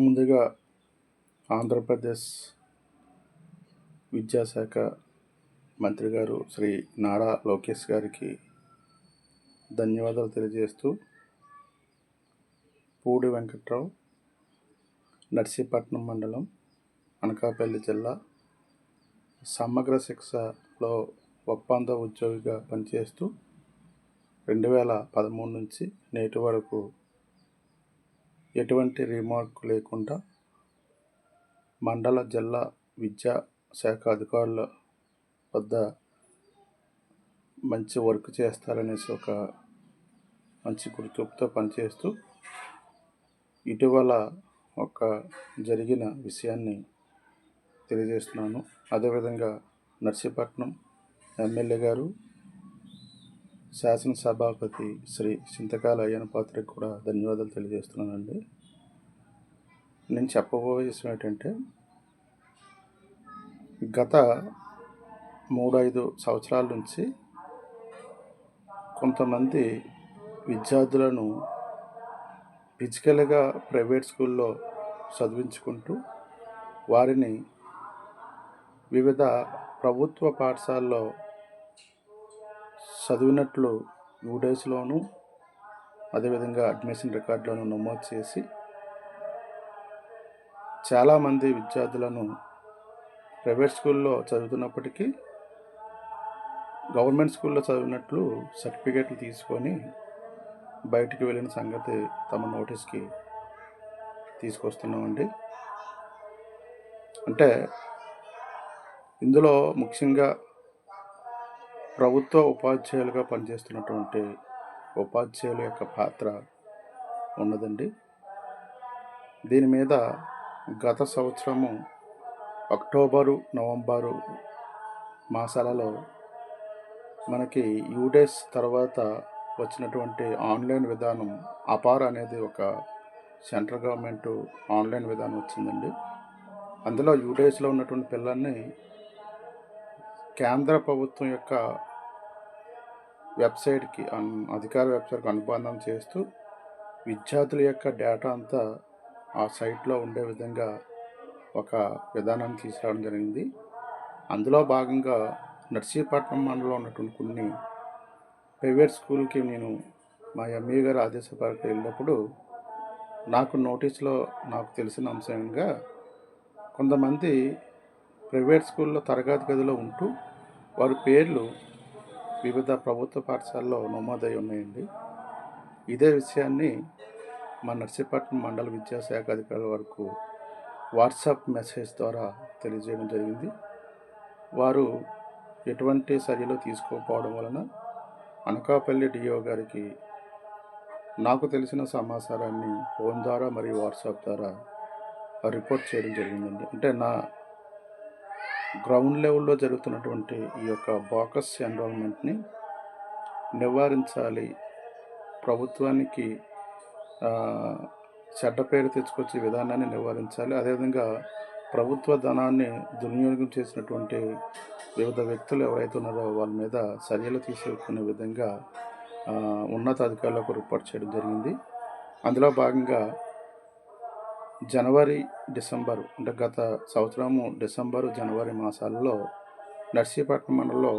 ముందుగా ఆంధ్రప్రదేశ్ విద్యాశాఖ మంత్రి గారు శ్రీ నారా లోకేష్ గారికి ధన్యవాదాలు తెలియజేస్తూ పూడి వెంకట్రావు నర్సీపట్నం మండలం అనకాపల్లి జిల్లా సమగ్ర శిక్షలో ఒప్పంద ఉద్యోగిగా పనిచేస్తూ రెండు వేల పదమూడు నుంచి నేటి వరకు ఎటువంటి రిమార్క్ లేకుండా మండల జిల్లా విద్యా శాఖ అధికారుల వద్ద మంచి వర్క్ చేస్తారనేసి ఒక మంచి గుర్తింపుతో పనిచేస్తూ ఇటీవల ఒక జరిగిన విషయాన్ని తెలియజేస్తున్నాను. అదేవిధంగా నర్సీపట్నం ఎమ్మెల్యే గారు శాసనసభాపతి శ్రీ చింతకాల అయ్యన పాత్రకు కూడా ధన్యవాదాలు తెలియజేస్తున్నానండి. నేను చెప్పబోయే విషయం ఏంటంటే గత మూడు ఐదు సంవత్సరాల నుంచి కొంతమంది విద్యార్థులను ఫిజికల్గా ప్రైవేట్ స్కూల్లో చదివించుకుంటూ వారిని వివిధ ప్రభుత్వ పాఠశాలలో చదివినట్లు యూడేస్లోను అదేవిధంగా అడ్మిషన్ రికార్డులను నమోదు చేసి చాలామంది విద్యార్థులను ప్రైవేట్ స్కూల్లో చదువుతున్నప్పటికీ గవర్నమెంట్ స్కూల్లో చదివినట్లు సర్టిఫికేట్లు తీసుకొని బయటికి వెళ్ళిన సంగతి తమ నోటీస్కి తీసుకొస్తున్నామండి. అంటే ఇందులో ముఖ్యంగా ప్రభుత్వ ఉపాధ్యాయులుగా పనిచేస్తున్నటువంటి ఉపాధ్యాయుల యొక్క పాత్ర ఉన్నదండి. దీని మీద గత సంవత్సరము అక్టోబరు నవంబరు మాసాలలో మనకి యూడేస్ తర్వాత వచ్చినటువంటి ఆన్లైన్ విధానం అపార్ అనేది ఒక సెంట్రల్ గవర్నమెంట్ ఆన్లైన్ విధానం వచ్చిందండి. అందులో యూడేస్లో ఉన్నటువంటి పిల్లల్ని కేంద్ర ప్రభుత్వం యొక్క వెబ్సైట్కి అన్- అధికార వెబ్సైట్కి అనుబంధం చేస్తూ విద్యార్థుల యొక్క డేటా అంతా ఆ సైట్లో ఉండే విధంగా ఒక విధానాన్ని తీసుకురావడం జరిగింది. అందులో భాగంగా నర్సీపట్నం మండలంలో ఉన్నటువంటి కొన్ని ప్రైవేట్ స్కూల్కి నేను మా ఎంఏ గారు ఆదేశపరకు వెళ్ళినప్పుడు నాకు నోటీస్లో నాకు తెలిసిన అంశంగా కొంతమంది ప్రైవేట్ స్కూల్లో తరగతి గదిలో ఉంటూ వారి పేర్లు వివిధ ప్రభుత్వ పాఠశాలలో నమోదై ఉన్నాయండి. ఇదే విషయాన్ని మా నర్సీపట్నం మండల విద్యాశాఖ అధికారుల వరకు వాట్సాప్ మెసేజ్ ద్వారా తెలియజేయడం జరిగింది. వారు ఎటువంటి చర్యలు తీసుకోకపోవడం వలన అనకాపల్లి డిఓ గారికి నాకు తెలిసిన సమాచారాన్ని ఫోన్ ద్వారా మరియు వాట్సాప్ ద్వారా రిపోర్ట్ చేయడం జరిగిందండి. అంటే నా గ్రౌండ్ లెవెల్లో జరుగుతున్నటువంటి ఈ యొక్క బాకస్ ఎన్రోల్మెంట్ని నివారించాలి. ప్రభుత్వానికి చెడ్డ పేరు తెచ్చుకొచ్చే విధానాన్ని నివారించాలి. అదేవిధంగా ప్రభుత్వ ధనాన్ని దుర్వినియోగం చేసినటువంటి వివిధ వ్యక్తులు ఎవరైతే ఉన్నారో వాళ్ళ మీద చర్యలు తీసుకునే విధంగా ఉన్నతాధికారులకు రిపోర్ట్ చేయడం జరిగింది. అందులో భాగంగా జనవరి డిసెంబరు అంటే గత సంవత్సరము డిసెంబరు జనవరి మాసాలలో నర్సీపట్నం మండలంలో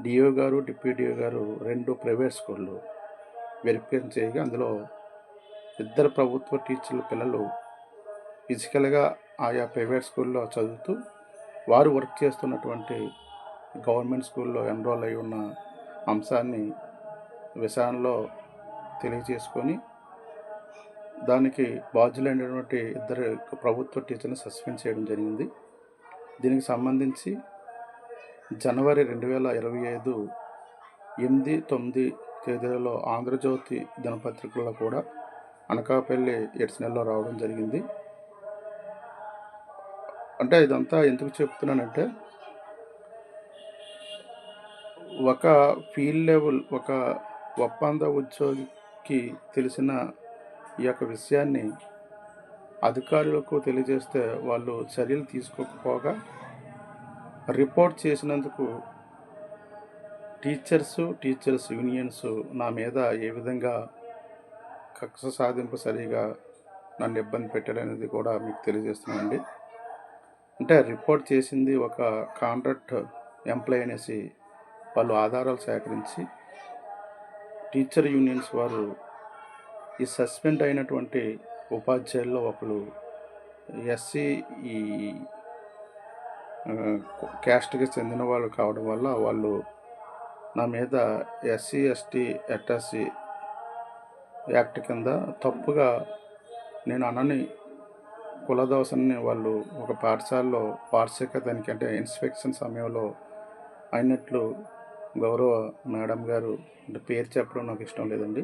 డిఓ గారు డిప్యూటీ డిఓ గారు రెండు ప్రైవేట్ స్కూళ్ళు వెరిఫికేషన్ చేయగా అందులో ఇద్దరు ప్రభుత్వ టీచర్ల పిల్లలు ఫిజికల్గా ఆయా ప్రైవేట్ స్కూల్లో చదువుతూ వారు వర్క్ చేస్తున్నటువంటి గవర్నమెంట్ స్కూల్లో ఎన్రోల్ అయి ఉన్న అంశాన్ని విషయంలో తెలియజేసుకొని దానికి బాధ్యులైనటువంటి ఇద్దరు ప్రభుత్వ టీచర్ని సస్పెండ్ చేయడం జరిగింది. దీనికి సంబంధించి జనవరి రెండు వేల ఇరవై ఐదు ఎనిమిది తొమ్మిది తేదీలలో ఆంధ్రజ్యోతి దినపత్రికల్లో కూడా అనకాపల్లి ఎడ్స్నెల్లో రావడం జరిగింది. అంటే ఇదంతా ఎందుకు చెప్తున్నానంటే ఒక ఫీల్డ్ లెవెల్ ఒక ఒప్పంద ఉద్యోగికి తెలిసిన ఈ యొక్క విషయాన్ని అధికారులకు తెలియజేస్తే వాళ్ళు చర్యలు తీసుకోకపోగా రిపోర్ట్ చేసినందుకు టీచర్స్ టీచర్స్ యూనియన్స్ నా మీద ఏ విధంగా కక్ష సాధింపు సరిగా నన్ను ఇబ్బంది పెట్టాడనేది కూడా మీకు తెలియజేస్తున్నానండి అంటే రిపోర్ట్ చేసింది ఒక కాంట్రాక్ట్ ఎంప్లాయ్ అనేసి వాళ్ళు ఆధారాలు సేకరించి టీచర్ యూనియన్స్ వారు ఈ సస్పెండ్ అయినటువంటి ఉపాధ్యాయుల్లో ఒకరు ఎస్సీ ఈ క్యాస్ట్కి చెందిన వాళ్ళు కావడం వల్ల వాళ్ళు నా మీద ఎస్సీ ఎస్టీ ఎట్ఎస్సి యాక్ట్ కింద తప్పుగా నేను అనని కులదోషన్ని వాళ్ళు ఒక పాఠశాలలో వార్షిక దానికి అంటే ఇన్స్పెక్షన్ సమయంలో అయినట్లు గౌరవ మేడం గారు అంటే పేరు చెప్పడం నాకు ఇష్టం లేదండి.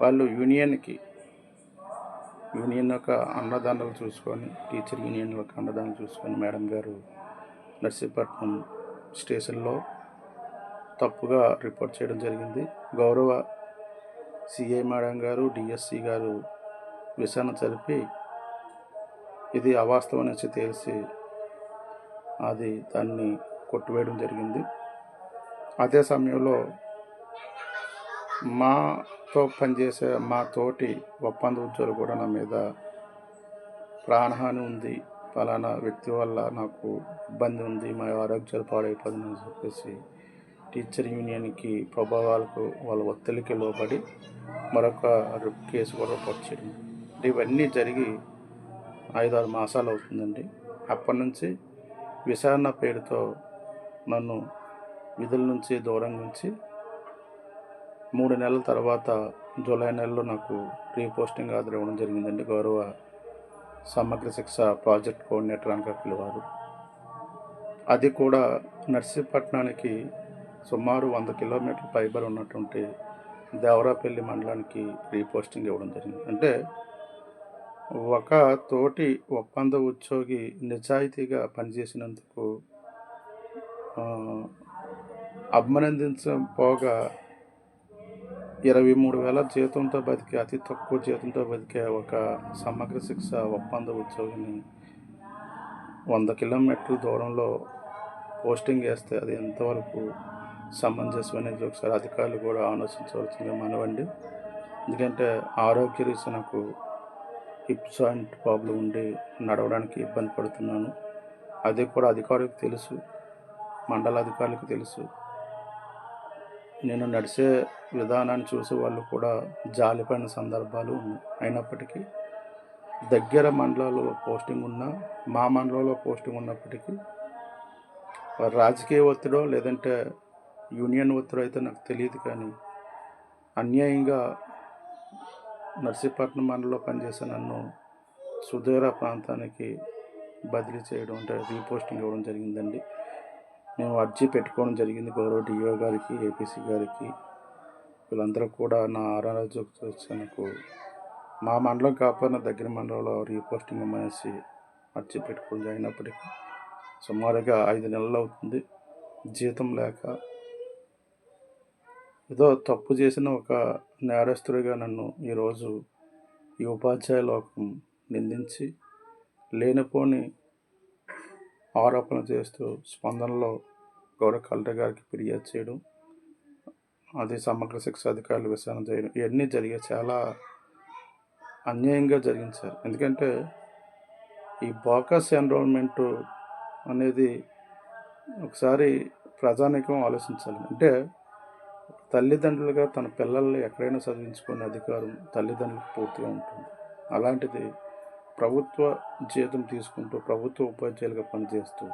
వాళ్ళు యూనియన్కి యూనియన్ యొక్క అన్నదానాలు చూసుకొని టీచర్ యూనియన్ యొక్క అన్నదానాలు చూసుకొని మేడం గారు నర్సీపట్నం స్టేషన్లో తప్పుగా రిపోర్ట్ చేయడం జరిగింది. గౌరవ సిఐ మేడం గారు డిఎస్సి గారు విచారణ జరిపి ఇది అవాస్తవం నుంచి తెలిసి అది దాన్ని కొట్టివేయడం జరిగింది. అదే సమయంలో మా మాతో పనిచేసే మా తోటి ఒప్పంద ఉద్యోగులు కూడా నా మీద ప్రాణహాని ఉంది. ఫలానా వ్యక్తి వల్ల నాకు ఇబ్బంది ఉంది. మా ఆరోగ్యాలు పాడైపోతుందని చెప్పేసి టీచర్ యూనియన్కి ప్రభావాలకు వాళ్ళ ఒత్తిడికి లోబడి మరొక కేసు కూడా రిపోర్ట్ ఇవన్నీ జరిగి ఐదారు మాసాలు అవుతుందండి. అప్పటి నుంచి విచారణ పేరుతో నన్ను విధుల నుంచి దూరం నుంచి మూడు నెలల తర్వాత జూలై నెలలో నాకు రీపోస్టింగ్ ఆర్డర్ ఇవ్వడం జరిగిందండి. గౌరవ సమగ్ర శిక్ష ప్రాజెక్ట్ కోఆర్డినేటర్ అని పిలివారు. అది కూడా నర్సీపట్నానికి సుమారు వంద కిలోమీటర్ల ఫైబర్ ఉన్నటువంటి దేవరాపల్లి మండలానికి రీపోస్టింగ్ ఇవ్వడం జరిగింది. అంటే ఒక తోటి ఒప్పంద ఉద్యోగి నిజాయితీగా పనిచేసినందుకు ఆ, అభినందించపోగా ఇరవై మూడు వేల జీతంతో బతికే అతి తక్కువ జీతంతో బతికే ఒక సమగ్ర శిక్ష ఒప్పంద ఉద్యోగిని వంద కిలోమీటర్ల దూరంలో పోస్టింగ్ వేస్తే అది ఎంతవరకు సమంజసం అనేది ఒకసారి అధికారులు కూడా ఆలోచించవలసిందిగా మనవండి. ఎందుకంటే ఆరోగ్య రీత్యా నాకు హిప్స్ అండ్ ప్రాబ్లం ఉండి నడవడానికి ఇబ్బంది పడుతున్నాను. అది కూడా అధికారులకు తెలుసు మండల అధికారులకు తెలుసు. నేను నడిచే విధానాన్ని చూసి వాళ్ళు కూడా జాలిపడిన సందర్భాలు ఉన్నాయి. అయినప్పటికీ దగ్గర మండలాల్లో పోస్టింగ్ ఉన్నా మా మండలంలో పోస్టింగ్ ఉన్నప్పటికీ రాజకీయ ఒత్తిడో లేదంటే యూనియన్ ఒత్తిడో అయితే నాకు తెలియదు కానీ అన్యాయంగా నర్సీపట్నం మండలంలో పనిచేసే నన్ను సుదూర ప్రాంతానికి బదిలీ చేయడం అంటే రీపోస్టింగ్ ఇవ్వడం జరిగిందండి. మేము అర్జీ పెట్టుకోవడం జరిగింది గౌరవ డిఓ గారికి ఏపీసీ గారికి. వీళ్ళందరూ కూడా నా ఆరాధకు మా మండలం కాకపోయినా దగ్గర మండలంలో రీపోస్టింగ్ అనేసి అర్జీ పెట్టుకోవడం అయినప్పటికీ సుమారుగా ఐదు నెలలు అవుతుంది. జీతం లేక ఏదో తప్పు చేసిన ఒక నేరస్తుడిగా నన్ను ఈరోజు ఈ ఉపాధ్యాయ లోకం నిందించి లేనిపోని ఆరోపణలు చేస్తూ స్పందనలో గౌరవ కలెక్టర్ గారికి ఫిర్యాదు చేయడం అది సమగ్ర శిక్ష అధికారులు విచారణ చేయడం ఇవన్నీ జరిగే చాలా అన్యాయంగా జరిగింది సార్. ఎందుకంటే ఈ బోకస్ ఎన్రోల్మెంట్ అనేది ఒకసారి ప్రజానికం ఆలోచించాలి. అంటే తల్లిదండ్రులుగా తన పిల్లల్ని ఎక్కడైనా చదివించుకునే అధికారం తల్లిదండ్రులకు పూర్తిగా ఉంటుంది. అలాంటిది ప్రభుత్వ జీతం తీసుకుంటూ ప్రభుత్వ ఉపాధ్యాయులుగా పనిచేస్తూ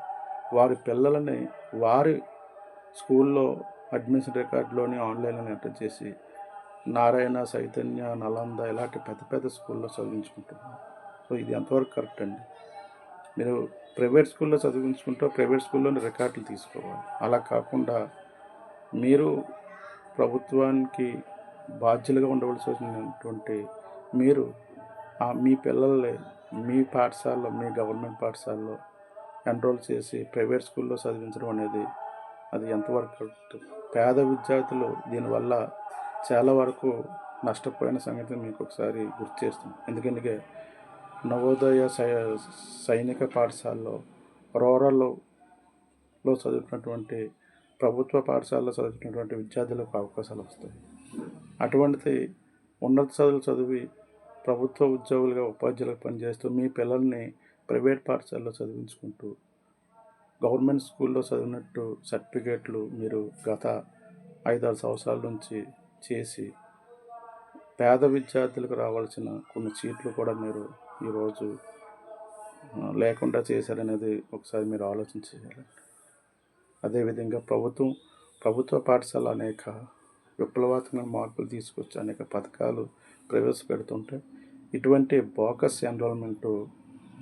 వారి పిల్లలని వారి స్కూల్లో అడ్మిషన్ రికార్డులోని ఆన్లైన్లో ఎంటర్ చేసి నారాయణ చైతన్య నలంద ఇలాంటి పెద్ద పెద్ద స్కూల్లో చదివించుకుంటున్నారు. సో ఇది ఎంతవరకు కరెక్ట్ అండి? మీరు ప్రైవేట్ స్కూల్లో చదివించుకుంటూ ప్రైవేట్ స్కూల్లోని రికార్డులు తీసుకోవాలి. అలా కాకుండా మీరు ప్రభుత్వానికి బాధ్యులుగా ఉండవలసి వచ్చినటువంటి మీరు మీ పిల్లల్ని మీ పాఠశాలలో మీ గవర్నమెంట్ పాఠశాలలో ఎన్రోల్ చేసి ప్రైవేట్ స్కూల్లో చదివించడం అనేది అది ఎంతవరకు కరెక్ట్? పేద విద్యార్థులు దీనివల్ల చాలా వరకు నష్టపోయిన సంగతి మీకు ఒకసారి గుర్తు చేస్తాను. ఎందుకంటే నవోదయ సైనిక పాఠశాలలో రూరల్లో చదువుకున్నటువంటి ప్రభుత్వ పాఠశాలలో చదువుకున్నటువంటి విద్యార్థులకు అవకాశాలు వస్తాయి. అటువంటిది ఉన్నత చదువులు చదివి ప్రభుత్వ ఉద్యోగులుగా ఉపాధ్యాయులకు పనిచేస్తూ మీ పిల్లల్ని ప్రైవేట్ పాఠశాలలో చదివించుకుంటూ గవర్నమెంట్ స్కూల్లో చదివినట్టు సర్టిఫికేట్లు మీరు గత ఐదారు సంవత్సరాల నుంచి చేసి పేద విద్యార్థులకు రావాల్సిన కొన్ని సీట్లు కూడా మీరు ఈరోజు లేకుండా చేశారనేది ఒకసారి మీరు ఆలోచించాలి అదేవిధంగా ప్రభుత్వం ప్రభుత్వ పాఠశాల అనేక విప్లవాత్మక మార్పులు తీసుకొచ్చి అనేక పథకాలు ప్రవేశపెడుతుంటే ఇటువంటి బోకస్ ఎన్రోల్మెంట్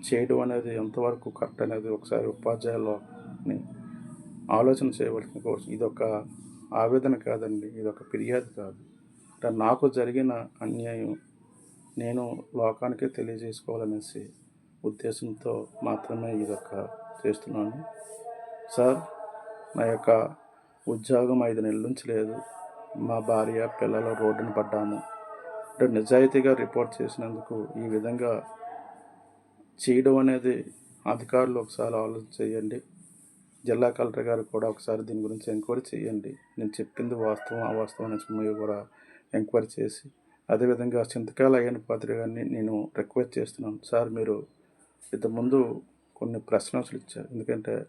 చేయడం అనేది ఎంతవరకు కరెక్ట్ అనేది ఒకసారి ఉపాధ్యాయులని ఆలోచన చేయవలసిన కోర్సు. ఇది ఒక ఆవేదన కాదండి ఇది ఒక ఫిర్యాదు కాదు. అంటే నాకు జరిగిన అన్యాయం నేను లోకానికి తెలియజేసుకోవాలనేసి ఉద్దేశంతో మాత్రమే ఇది ఒక చేస్తున్నాను. సార్ నా యొక్క ఉద్యోగం ఐదు నెలల నుంచి లేదు. మా భార్య పిల్లలు రోడ్డున పడ్డాము. అంటే నిజాయితీగా రిపోర్ట్ చేసినందుకు ఈ విధంగా చేయడం అనేది అధికారులు ఒకసారి ఆలోచన చేయండి. జిల్లా కలెక్టర్ గారు కూడా ఒకసారి దీని గురించి ఎంక్వైరీ చేయండి. నేను చెప్పింది వాస్తవం అవాస్తవం వాస్తవం మీరు కూడా ఎంక్వైరీ చేసి అదేవిధంగా చింతకాయల అయ్యన పాత్ర గారిని నేను రిక్వెస్ట్ చేస్తున్నాను. సార్ మీరు ఇంతకుముందు కొన్ని ప్రశ్నలు ఇచ్చారు. ఎందుకంటే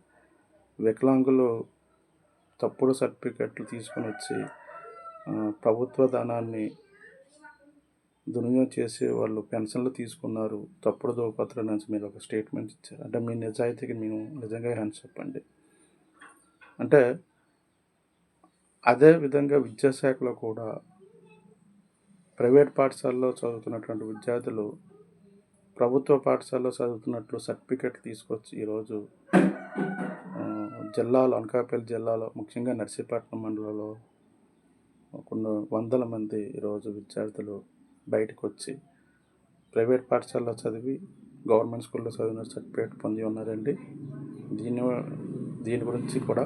వికలాంగులు తప్పుడు సర్టిఫికెట్లు తీసుకొని వచ్చి ప్రభుత్వ ధనాన్ని దుర్వినియోగం చేసి వాళ్ళు పెన్షన్లు తీసుకున్నారు. తప్పుడు దోపత్రం నుంచి మీరు ఒక స్టేట్మెంట్ ఇచ్చారు. అంటే మీ నిజాయితీకి మేము నిజంగా హ్యాండ్స్ చెప్పండి అంటే అదే విధంగా విద్యాశాఖలో కూడా ప్రైవేట్ పాఠశాలలో చదువుతున్నటువంటి విద్యార్థులు ప్రభుత్వ పాఠశాలలో చదువుతున్నట్లు సర్టిఫికెట్ తీసుకొచ్చి ఈరోజు జిల్లాలో అనకాపల్లి జిల్లాలో ముఖ్యంగా నర్సీపట్నం మండలంలో కొన్ని వందల మంది ఈరోజు విద్యార్థులు బయటకు వచ్చి ప్రైవేట్ పాఠశాలలో చదివి గవర్నమెంట్ స్కూల్లో చదివిన సర్టిఫికేట్ పొంది ఉన్నారండి. దీని దీని గురించి కూడా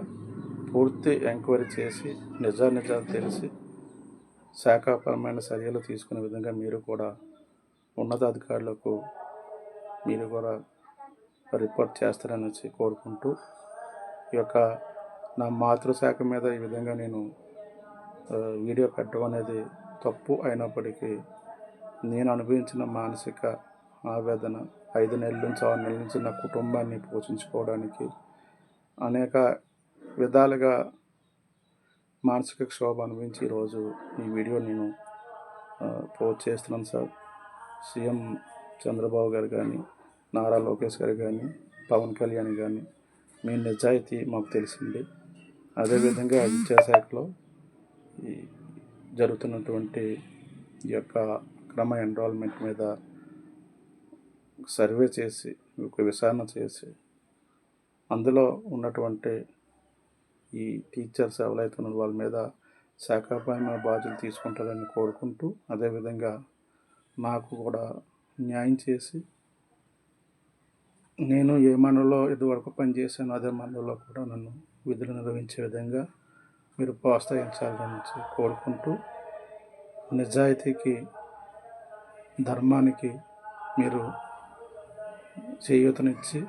పూర్తి ఎంక్వైరీ చేసి నిజా నిజాలు తెలిసి శాఖాపరమైన చర్యలు తీసుకునే విధంగా మీరు కూడా ఉన్నతాధికారులకు మీరు కూడా రిపోర్ట్ చేస్తారనేసి కోరుకుంటూ ఈ యొక్క నా మాతృశాఖ మీద ఈ విధంగా నేను వీడియో పెట్టడం అనేది తప్పు అయినప్పటికీ నేను అనుభవించిన మానసిక ఆవేదన ఐదు నెలల నుంచి ఆరు నెలల నుంచి నా కుటుంబాన్ని పోషించుకోవడానికి అనేక విధాలుగా మానసిక క్షోభ అనుభవించి ఈరోజు ఈ వీడియో నేను పోస్ట్ చేస్తున్నాను సార్. సీఎం చంద్రబాబు గారు కానీ నారా లోకేష్ గారు కానీ పవన్ కళ్యాణ్ కానీ మీ నిజాయితీ మాకు తెలిసింది. అదేవిధంగా విద్యాశాఖలో ఈ జరుగుతున్నటువంటి ఈ యొక్క క్రమ ఎన్రోల్మెంట్ మీద సర్వే చేసి ఒక విచారణ చేసి అందులో ఉన్నటువంటి ఈ టీచర్స్ ఎవరైతే ఉన్న వాళ్ళ మీద శాఖాపరమైన బాధ్యతలు తీసుకుంటారని కోరుకుంటూ అదేవిధంగా నాకు కూడా న్యాయం చేసి నేను ఏ మండలంలో ఇదివరకు పనిచేశాను అదే మండలంలో కూడా నన్ను విధులు నిర్వహించే విధంగా మీరు ప్రోత్సహించాలని కోరుకుంటూ నిజాయితీకి ధర్మానికి మీరు చేయూతనిచ్చి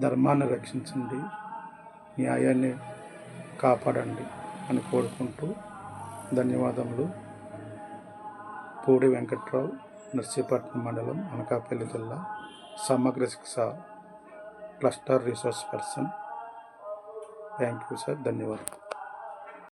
ధర్మాన్ని రక్షించండి న్యాయాన్ని కాపాడండి అని కోరుకుంటూ ధన్యవాదములు. పూడి వెంకట్రావు నర్సీపట్నం మండలం అనకాపల్లి జిల్లా Samagra Shiksha cluster resource person thank you sir ధన్యవాదాలు